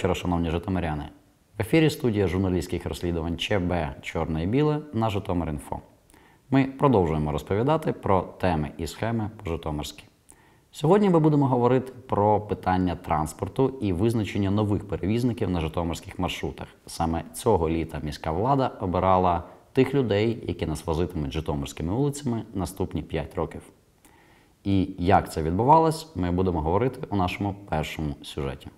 вечора, шановні житомиряни. В ефірі студія журналістських розслідувань ЧБ Чорне і біле на Житомир.Інфо. Ми продовжуємо розповідати про теми і схеми по Житомирськи. Сьогодні ми будемо говорити про питання транспорту і визначення нових перевізників на житомирських маршрутах. Саме цього літа міська влада обирала тих людей, які нас возитимуть житомирськими вулицями наступні 5 років. І як це відбувалось, ми будемо говорити у нашому першому сюжеті.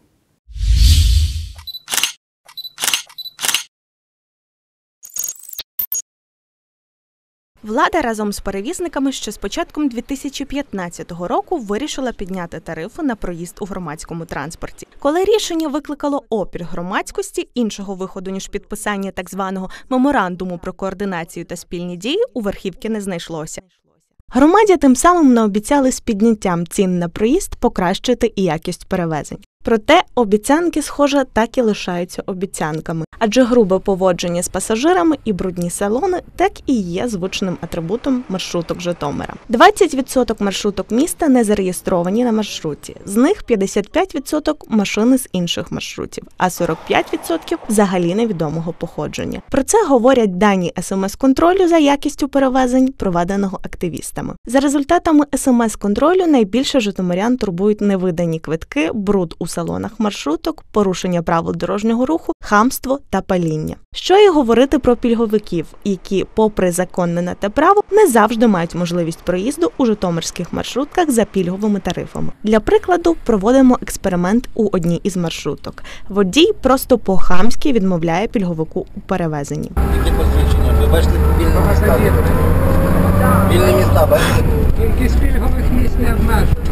Влада разом з перевізниками ще з початком 2015 року вирішила підняти тарифи на проїзд у громадському транспорті. Коли рішення викликало опір громадськості, іншого виходу ніж підписання так званого меморандуму про координацію та спільні дії у верхівки не знайшлося. Громаді тим самим наобіцяли з підняттям цін на проїзд покращити і якість перевезень. Проте обіцянки, схоже, так і лишаються обіцянками, адже грубе поводження з пасажирами і брудні салони так і є звучним атрибутом маршруток Житомира. 20% маршруток міста не зареєстровані на маршруті, з них 55% машини з інших маршрутів, а 45% взагалі невідомого походження. Про це говорять дані смс-контролю за якістю перевезень, проведеного активістами. За результатами смс-контролю найбільше житомирян турбують невидані квитки, бруд у салонах маршруток, порушення правил дорожнього руху, хамство та паління. Що і говорити про пільговиків, які, попри законне на те право, не завжди мають можливість проїзду у житомирських маршрутках за пільговими тарифами. Для прикладу, проводимо експеримент у одній із маршруток. Водій просто по-хамськи відмовляє пільговику у перевезенні. Які посвідчення? Ви бачите вільні міста? Вільні міста, бачите? Кількість пільгових місць не обмежена.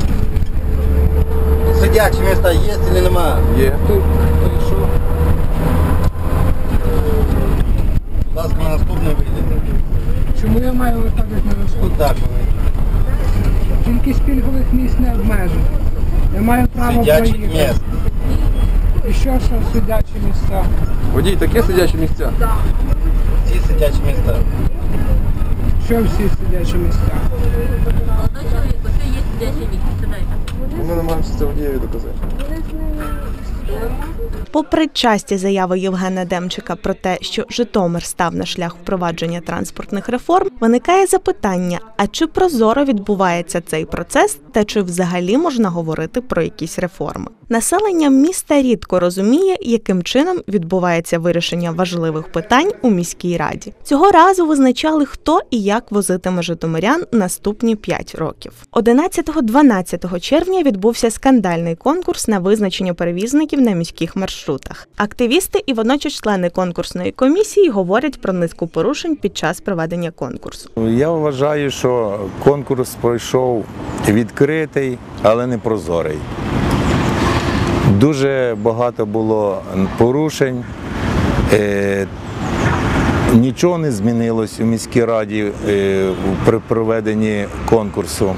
Сидячі міста є чи немає? Є. Будь ласка, на наступне вийдете. Чому я маю виходити на? Тут так. Кількість пільгових місць не обмежена. Я маю право Сидячих проїхати. міст. І що, що сидячі місця? Водій, таке сидячі місця. Ці сидячі міста. Що всі сидячі місця? Молодой чоловік, ось є місце, сідайте. Ми намагаємося це водієві доказати. Попри часті заяви Євгена Демчика про те, що Житомир став на шлях впровадження транспортних реформ, виникає запитання: а чи прозоро відбувається цей процес, та чи взагалі можна говорити про якісь реформи? Населення міста рідко розуміє, яким чином відбувається вирішення важливих питань у міській раді. Цього разу визначали, хто і як возитиме житомирян наступні 5 років. 11-12 червня відбувся скандальний конкурс на визначення перевізників на міських маршрутах. Активісти і водночас члени конкурсної комісії говорять про низку порушень під час проведення конкурсу. Я вважаю, що конкурс пройшов відкритий, але не прозорий. Дуже багато було порушень. Е, Нічого не змінилось у міській раді е, при проведенні конкурсу.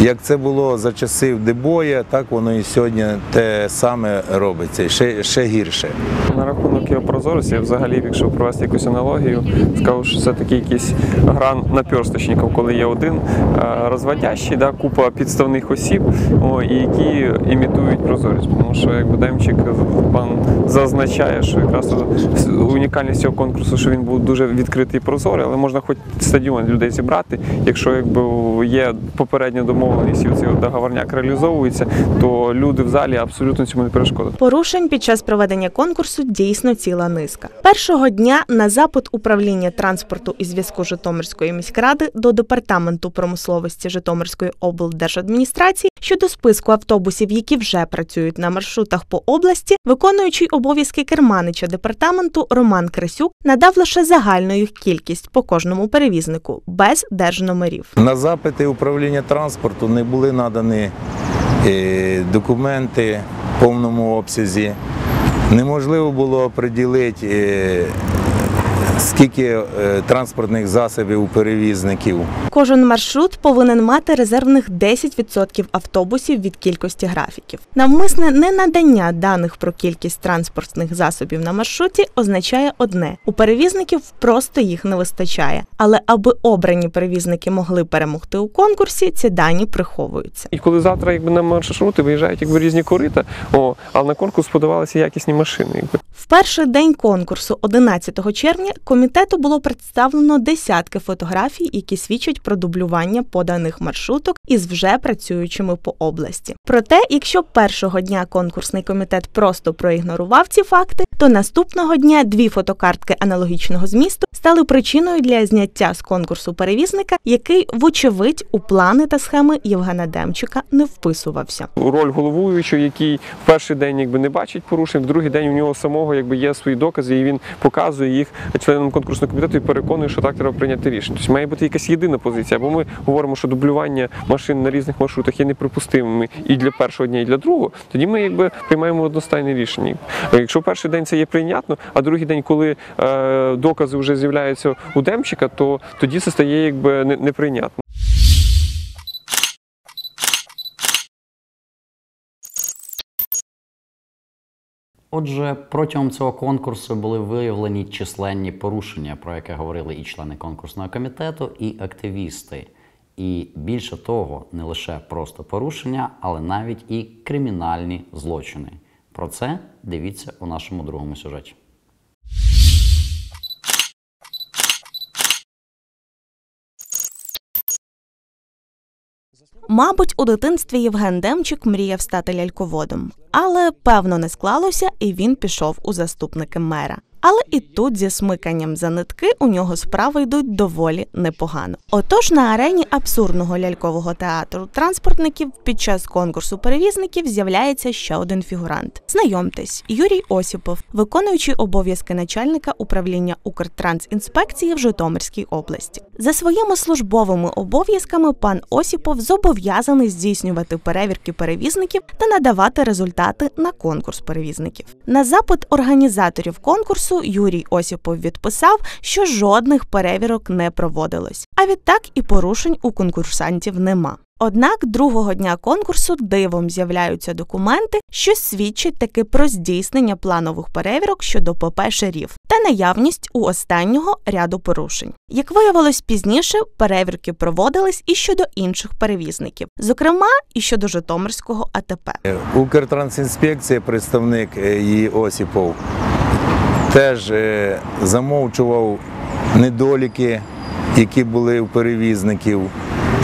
Як це було за часів Дебоя, так воно і сьогодні те саме робиться, ще, ще гірше. На рахунок прозорості, взагалі, якщо провести якусь аналогію, скажу, що це такий якийсь гран наперсточників, коли є один е, розводящий, да, купа підставних осіб, о, які імітують прозорість. Тому що якби Демчик пан зазначає, що якраз унікальність цього конкурсу, що він був дуже відкритий і прозорий, але можна хоч стадіон людей зібрати. Якщо якби є попередня домовленість і цей договорняк реалізовується, то люди в залі абсолютно цьому не перешкодять. Порушень під час проведення конкурсу дійсно ціла низка. Першого дня на запит управління транспорту і зв'язку Житомирської міськради до департаменту промисловості Житомирської облдержадміністрації щодо списку автобусів, які вже працюють на маршрутах по області, виконуючий обов'язки керманича департаменту Роман Крисюк надав лише загальну їх кількість по кожному перевізнику без держномерів. На запити управління транспорту не були надані е, документи в повному обсязі. Неможливо було оприділити е, скільки е, транспортних засобів у перевізників. Кожен маршрут повинен мати резервних 10% автобусів від кількості графіків. Навмисне ненадання даних про кількість транспортних засобів на маршруті означає одне: у перевізників просто їх не вистачає. Але аби обрані перевізники могли перемогти у конкурсі, ці дані приховуються. І коли завтра якби на маршрути виїжджають якби різні корита, о, а на конкурс подавалися якісні машини. Якби. В перший день конкурсу, 11 червня, комітету було представлено десятки фотографій, які свідчать про дублювання поданих маршруток із вже працюючими по області. Проте, якщо першого дня конкурсний комітет просто проігнорував ці факти, то наступного дня дві фотокартки аналогічного змісту стали причиною для зняття з конкурсу перевізника, який, вочевидь, у плани та схеми Євгена Демчика не вписувався. Роль головуючого, який в перший день якби не бачить порушень, в другий день у нього самого якби є свої докази, і він показує їх членам конкурсного комітету і переконує, що так треба прийняти рішення. Тобто має бути якась єдина позиція. Або ми говоримо, що дублювання машин на різних маршрутах є неприпустимими і для першого дня, і для другого. Тоді ми якби приймаємо одностайне рішення. Якщо перший день це є прийнятно, а другий день, коли е, докази вже з'являються у Демчика, то тоді це стає якби не- неприйнятно. Отже, протягом цього конкурсу були виявлені численні порушення, про яке говорили і члени конкурсного комітету, і активісти. І більше того, не лише просто порушення, але навіть і кримінальні злочини. Про це дивіться у нашому другому сюжеті. Мабуть, у дитинстві Євген Демчик мріяв стати ляльководом, але певно не склалося, і він пішов у заступники мера. Але і тут зі смиканням за нитки у нього справи йдуть доволі непогано. Отож, на арені абсурдного лялькового театру транспортників під час конкурсу перевізників з'являється ще один фігурант. Знайомтесь, Юрій Осіпов, виконуючий обов'язки начальника управління Укртрансінспекції в Житомирській області. За своїми службовими обов'язками пан Осіпов зобов'язаний здійснювати перевірки перевізників та надавати результати на конкурс перевізників. На запит організаторів конкурсу Юрій Осіпов відписав, що жодних перевірок не проводилось, а відтак і порушень у конкурсантів нема. Однак другого дня конкурсу дивом з'являються документи, що свідчать таки про здійснення планових перевірок щодо ПП шеріф та наявність у останнього ряду порушень. Як виявилось пізніше, перевірки проводились і щодо інших перевізників, зокрема і щодо Житомирського АТП. Укртрансінспекція, представник е, її Осіпов, теж е, замовчував недоліки, які були у перевізників,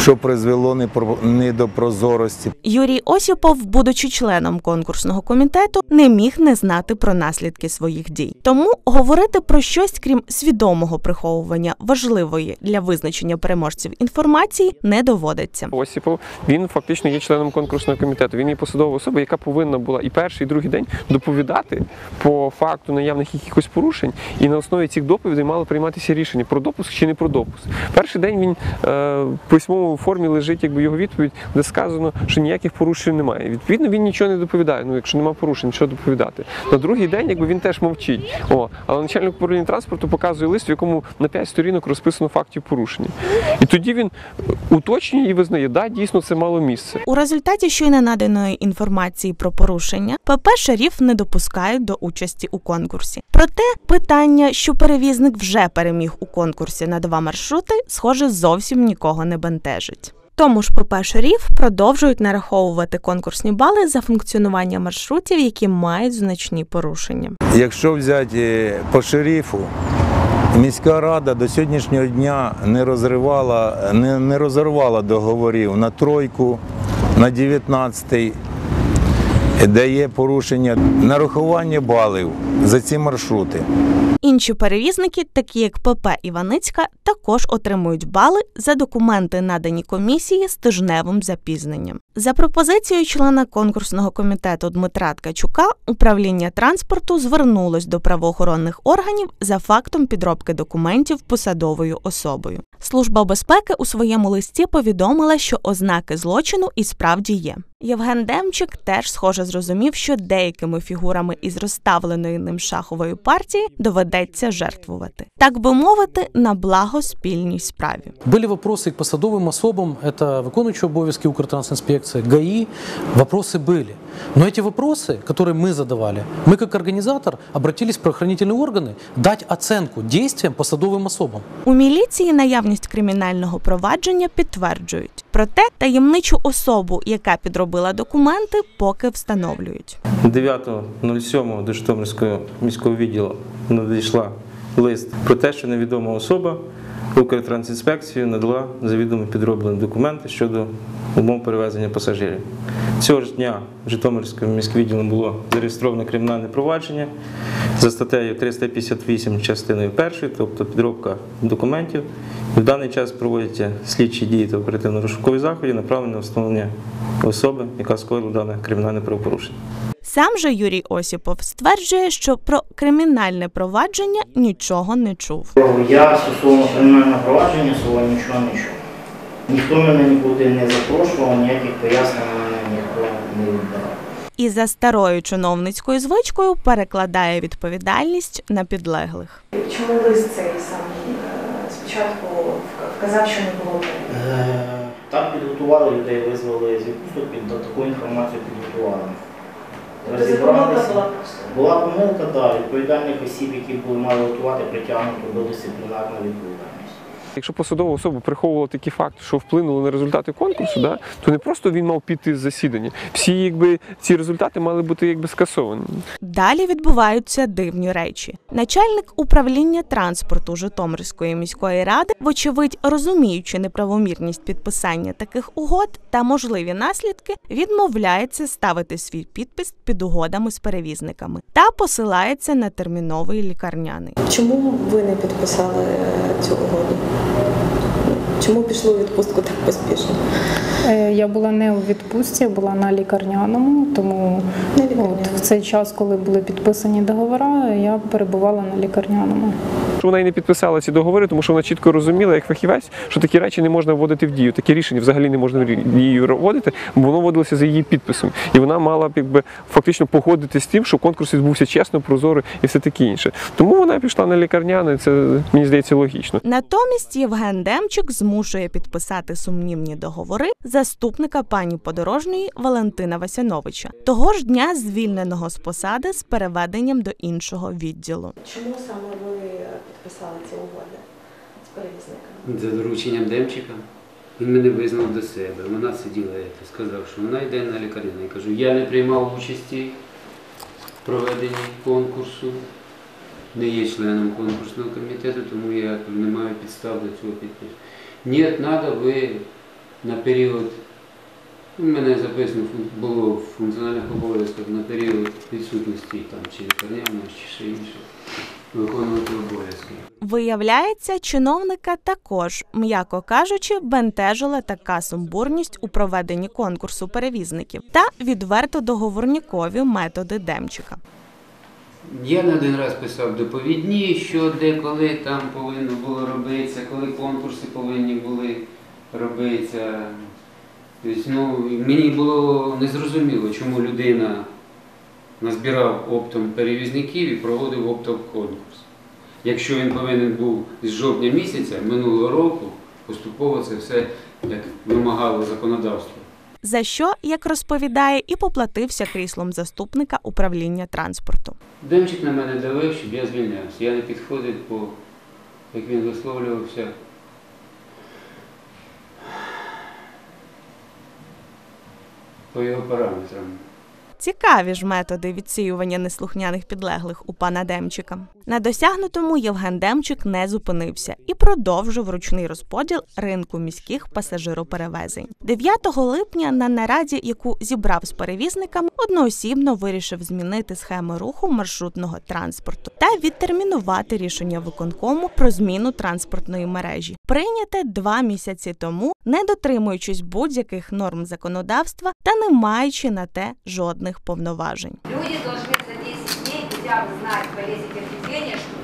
що призвело не до прозорості. Юрій Осіпов, будучи членом конкурсного комітету, не міг не знати про наслідки своїх дій. Тому говорити про щось, крім свідомого приховування важливої для визначення переможців інформації, не доводиться. Осіпов, він фактично є членом конкурсного комітету. Він є посадова особа, яка повинна була і перший, і другий день доповідати по факту наявних якихось порушень, і на основі цих доповідей мало прийматися рішення про допуск чи не про допуск. Перший день він е, в письмовій формі лежить, якби його відповідь, де сказано, що ніяких порушень немає. Відповідно, він нічого не доповідає. Ну, якщо немає порушень, що доповідати. На другий день, якби він теж мовчить. О, але начальник управління транспорту показує лист, в якому на 5 сторінок розписано фактів порушення. І тоді він уточнює і визнає, да, дійсно це мало місце. У результаті щойно наданої інформації про порушення ПП Шеріф не допускають до участі у конкурсі. Проте питання, що перевізник вже переміг у конкурсі на два маршрути, схоже, зовсім нікого не бентежить. Тому ж ПП Шеріф продовжують нараховувати конкурсні бали за функціонування маршрутів, які мають значні порушення. Якщо взяти е, по шерифу, міська рада до сьогоднішнього дня не розривала, не, не розірвала договорів на тройку, на 19-й, де є порушення нарахування балів за ці маршрути. Інші перевізники, такі як ПП Іваницька, також отримують бали за документи, надані комісії з тижневим запізненням. За пропозицією члена конкурсного комітету Дмитра Ткачука, управління транспорту звернулось до правоохоронних органів за фактом підробки документів посадовою особою. Служба безпеки у своєму листі повідомила, що ознаки злочину і справді є. Євген Демчик теж схоже зрозумів, що деякими фігурами із розставленої ним шахової партії доведеться жертвувати, так би мовити, на благо спільній справі. Были вопросы к посадовым особам, это виконуючий обов'язки Укртрансинспекции, ГАИ, вопросы были. Но эти вопросы, которые мы задавали, мы как организатор обратились в правоохранительные органы дать оценку действиям посадовым особам. У міліції наявність кримінального провадження підтверджують. Проте таємничу особу, яка підробила документи, поки встановлюють. 9.07 до Житомирського міського відділу надійшла лист про те, що невідома особа Укртрансінспекцію надала завідомо підроблені документи щодо умов перевезення пасажирів. Цього ж дня Житомирським міським відділом було зареєстровано кримінальне провадження за статтею 358 частиною 1, тобто підробка документів. І в даний час проводяться слідчі дії та оперативно-розшукові заходи, направлені на встановлення особи, яка скоїла дане кримінальне правопорушення. Сам же Юрій Осіпов стверджує, що про кримінальне провадження нічого не чув. Я стосовно кримінального провадження свого нічого не чув. Ніхто мене нікуди не запрошував, ніяких пояснень мене ніхто не віддавав. І за старою чиновницькою звичкою перекладає відповідальність на підлеглих. Чому лист цей сам е, спочатку вказав, що не було? Е, підготували людей, визвали з відпусток, під таку інформацію підготували. Тобто помилка була. Була помилка, так. Відповідальних осіб, які були мали готувати, притягнуто до дисциплінарної відповідальності. Якщо посадова особа приховувала такі факти, що вплинули на результати конкурсу, да, то не просто він мав піти з засідання. Всі якби ці результати мали бути якби скасовані. Далі відбуваються дивні речі. Начальник управління транспорту Житомирської міської ради, вочевидь розуміючи неправомірність підписання таких угод та можливі наслідки, відмовляється ставити свій підпис під угодами з перевізниками та посилається на терміновий лікарняний. Чому ви не підписали е, цю угоду? Чому пішло у відпустку так поспішно? Е, Я була не у відпустці, була на лікарняному, тому На от, в цей час, коли були підписані договори, я перебувала на лікарняному. Що вона і не підписала ці договори, тому що вона чітко розуміла, як фахівець, що такі речі не можна вводити в дію. Такі рішення взагалі не можна в дію вводити, бо воно вводилося за її підписом. І вона мала якби фактично погодитися з тим, що конкурс відбувся чесно, прозоро і все таке інше. Тому вона пішла на лікарняне. Це мені здається логічно. Натомість Євген Демчик змушує підписати сумнівні договори заступника пані подорожньої Валентина Васяновича, того ж дня звільненого з посади з переведенням до іншого відділу. Чому саме підписали ці угоди з перевізниками? За дорученням Демчика. Він мене визнав до себе. Вона сиділа і сказав, що вона йде на лікарняне. Я кажу, я не приймав участі в проведенні конкурсу, не є членом конкурсного комітету, тому я не маю підстав до цього підпису. Ні, треба ви на період, у мене записано було в функціональних обов'язках на період відсутності там, чи лікарняного, чи ще інше, виконувати обов'язки. Виявляється, чиновника також, м'яко кажучи, бентежила така сумбурність у проведенні конкурсу перевізників та відверто договорнікові методи Демчика. Я не один раз писав доповідні, що де коли там повинно було робитися, коли конкурси повинні були робитися. Тобто, ну, мені було незрозуміло, чому людина назбирав оптом перевізників і проводив оптом конкурс. Якщо він повинен був з жовтня місяця минулого року, поступово це все як вимагало законодавство. За що, як розповідає, і поплатився кріслом заступника управління транспорту. Демчик на мене давив, щоб я звільнявся. Я не підходив по, як він висловлювався. По його параметрам. Цікаві ж методи відсіювання неслухняних підлеглих у пана Демчика. На досягнутому Євген Демчик не зупинився і продовжив ручний розподіл ринку міських пасажироперевезень. 9 липня на нараді, яку зібрав з перевізниками, одноосібно вирішив змінити схеми руху маршрутного транспорту та відтермінувати рішення виконкому про зміну транспортної мережі, прийняте два місяці тому, не дотримуючись будь-яких норм законодавства та не маючи на те жодних повноважень. Люди должны за 10 дней хотя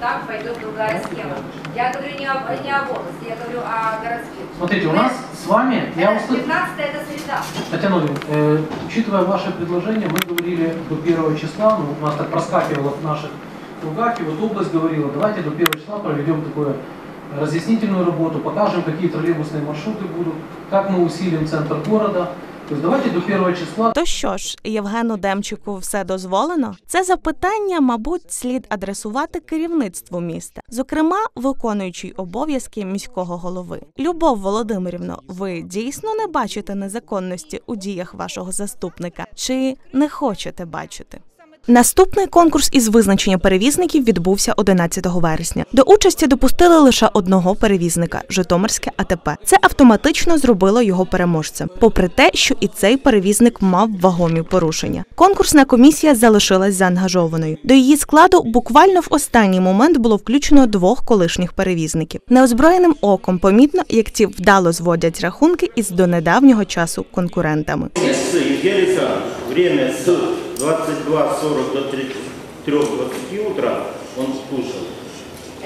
так пойдет другая схема. Я говорю не об, не об области, я говорю о городских. Смотрите, у нас с вами, я Это услышал... 15 это среда. Татьяна Владимировна, э, учитывая ваше предложение, мы говорили до первого числа, ну, у нас так проскакивало в наших кругах, и вот область говорила, давайте до первого числа проведем такую разъяснительную работу, покажем, какие троллейбусные маршруты будут, как мы усилим центр города. То давайте до первого числа То що ж, Євгену Демчику все дозволено? Це запитання, мабуть, слід адресувати керівництву міста, зокрема, виконуючий обов'язки міського голови. Любов Володимирівно, ви дійсно не бачите незаконності у діях вашого заступника чи не хочете бачити? Наступний конкурс із визначення перевізників відбувся 11 вересня. До участі допустили лише одного перевізника Житомирське АТП. Це автоматично зробило його переможцем, попри те, що і цей перевізник мав вагомі порушення. Конкурсна комісія залишилась заангажованою. До її складу буквально в останній момент було включено двох колишніх перевізників. Неозброєним оком помітно, як ці вдало зводять рахунки із до недавнього часу конкурентами. С Евгений Александрович, время с 22.40 до 3.20 утра он кушал.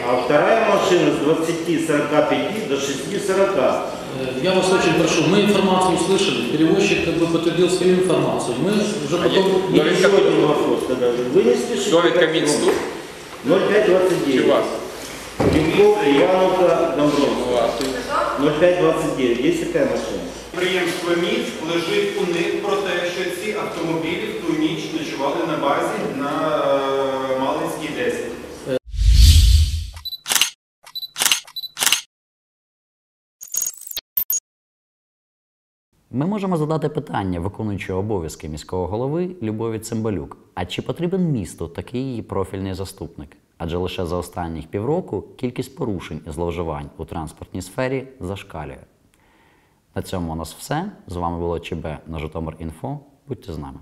А вторая машина с 20.45 до 6.40. Э, Я вас очень прошу, мы информацию услышали, перевозчик как бы подтвердил свою информацию. Мы уже потом... И еще один вопрос тогда. Вы не спешите. Довідка Мінсту. 0529. Чи вас? Легков, Ивановка, Домбровская. 0529. Есть такая машина? Підприємство МІЦ лежить у них про те, що ці автомобілі в ту ніч ночували на базі на е, Малинській 10. Ми можемо задати питання виконуючого обов'язки міського голови Любові Цимбалюк. А чи потрібен місту такий її профільний заступник? Адже лише за останніх півроку кількість порушень і зловживань у транспортній сфері зашкалює. На цьому у нас все. З вами було ЧБ на Житомир Інфо. Будьте з нами.